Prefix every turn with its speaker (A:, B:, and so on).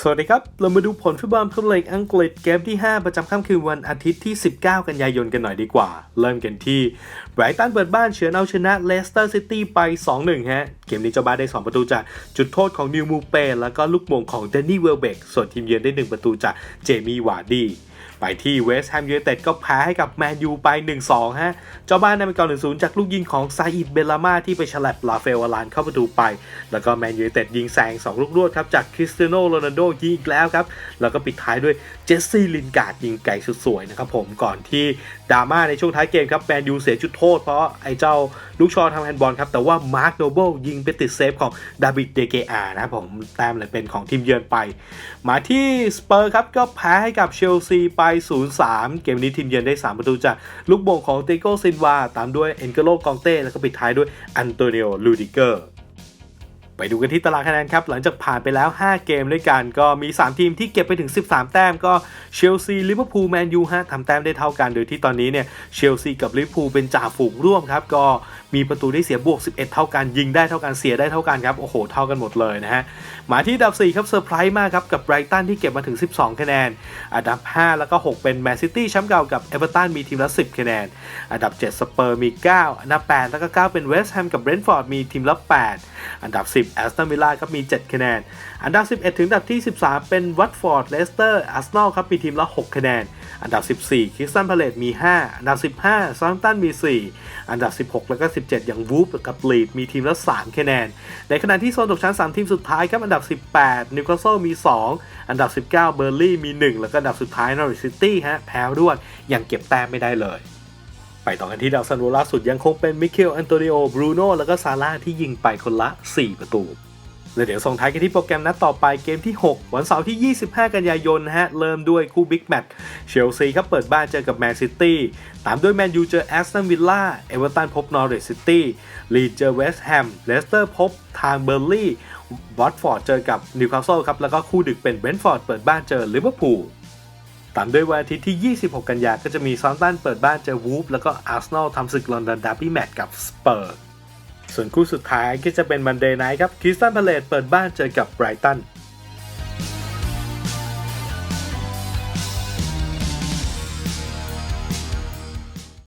A: สวัสดีครับ เรามาดูผลฟุตบอลพรีเมียร์ลีกอังกฤษเกมที่ 5 ประจำค่ำคืนวันอาทิตย์ที่ 19 กันยายนกันหน่อยดีกว่า เริ่มกันที่ไบรตันเปิดบ้านเฉือนเอาชนะเลสเตอร์ซิตี้ไป 2-1 ฮะ เกมนี้เจ้าบ้านได้ 2 ประตูจากจุดโทษของนิวมูเป แล้วก็ลูกโมงของเดนนี่เวลเบกส่วนทีมเยือนได้ 1 ประตูจากเจมี่วาร์ดี ไปที่เวสต์แฮมยูไนเต็ดก็แพ้ให้กับแมนยูไป 1-2 ฮะ เจ้าบ้านนำไปก่อน 1-0 จากลูกยิงของซาอิดเบลามาที่ไปฉลับลาเฟลวารานเข้าประตูไป แล้วก็แมนยูไนเต็ดยิงแซง 2 ลูกรวดครับจากคริสเตียโนโรนัลโดยิงอีกแล้วครับ แล้วก็ปิดท้ายด้วยเจสซี่ลินการ์ดยิงไก่สุดสวยนะครับผมก่อนที่ดราม่าในช่วงท้ายเกมครับแมนยูเสียจุดโทษเพราะไอ้เจ้าลูกชอทำแฮนด์บอลครับแต่ว่ามาร์คโนเบิลยิงไปติดเซฟของดาวิดเดเกอานะครับผมแต้มเลยเป็นของทีมเยือนไป มาที่สเปอร์ครับก็แพ้ให้กับเชลซีไป0-3 เกมนี้ทีมเยือนได้ 3 ประตูจากลูกโบ่งของเตโกซินวา ตามด้วยเอ็นเกโลกองเต้ แล้วก็ปิดท้ายด้วยอันโตนิโอลูดิเกอร์ไปดูกันที่ตารางคะแนนครับ หลังจากผ่านไปแล้ว 5 เกมด้วยกัน ก็มี 3 ทีมที่เก็บไปถึง 13 แต้มก็เชลซีลิเวอร์พูลแมนยูฮะทำแต้มได้เท่ากัน โดยที่ตอนนี้เนี่ยเชลซีกับลิเวอร์พูลเป็นจ่าฝูงร่วมครับ ก็ มีประตูได้เสียบวก 11 เท่ากัน ยิงได้เท่ากันเสียได้เท่ากันครับโอ้โหเท่ากันหมดเลยนะฮะมาที่อันดับ 4 ครับเซอร์ไพรส์มากครับกับไบรตันที่เก็บมาถึง 12 คะแนน อันดับ 5 แล้วก็ 6 เป็นแมนซิตี้แชมป์เก่ากับเอเวอร์ตันมีทีมละ 10 คะแนน อันดับ 7 สเปอร์มี 9 อันดับ 8 แล้วก็ 9 เป็นเวสต์แฮมกับเบรนท์ฟอร์ดมีทีมละ 8 อันดับ 10แอสตันวิลล่าครับมี 7 คะแนน อันดับ 11 ถึงอันดับที่ 13 เป็นวัตฟอร์ดเลสเตอร์อาร์เซนอลครับมีทีมละ 6 คะแนน อันดับ 14คริสตันพาเลตมี 5 อันดับ 15ซาร์ตันมี 4 อันดับ 16 แล้วก็ 17 อย่างวูฟกับลีดมีทีมละ 3 คะแนน ในขณะที่โซนตกชั้น 3 ทีมสุดท้ายครับ อันดับ 18นิวคาสเซิลมี 2 อันดับ 19 เบอร์ลี่มี 1 แล้วก็อันดับสุดท้ายนอริซิตี้ฮะแพ้รวดยังเก็บแต้มไม่ได้เลยไปต่อกันที่ดาวซันโวล่าสุดยังคงเป็นมิเคล อันโตนิโอบรูโน่แล้วก็ซาร่าที่ยิงไปคนละ 4 ประตู และเดี๋ยวส่งท้ายกันที่โปรแกรมนัดต่อไปเกมที่ 6 วันเสาร์ที่ 25 กันยายนฮะ เริ่มด้วยคู่บิ๊กแมตช์เชลซีครับเปิดบ้านเจอกับแมนซิตี้ตามด้วยแมนยูเจอแอสตันวิลล่าเอเวอร์ตันพบนอริสซิตี้ลีดเจอเวสต์แฮมเลสเตอร์พบทางเบอร์ลี่วอตฟอร์ดเจอกับนิวคาสเซิลครับแล้วก็คู่ดึกเป็นเบนฟอร์ดเปิดบ้านเจอลิเวอร์พูลตามด้วยวันอาทิตย์ที่ 26 กันยาก็จะมีซอนตันเปิดบ้านเจอวูฟแล้วก็อาร์เซนอลทำศึกลอนดอนดาร์บี้แมตช์กับสเปอร์ ส่วนคู่สุดท้ายก็จะเป็นมันเดย์ไนท์ครับคริสตันพาเลตเปิดบ้านเจอกับไบรตัน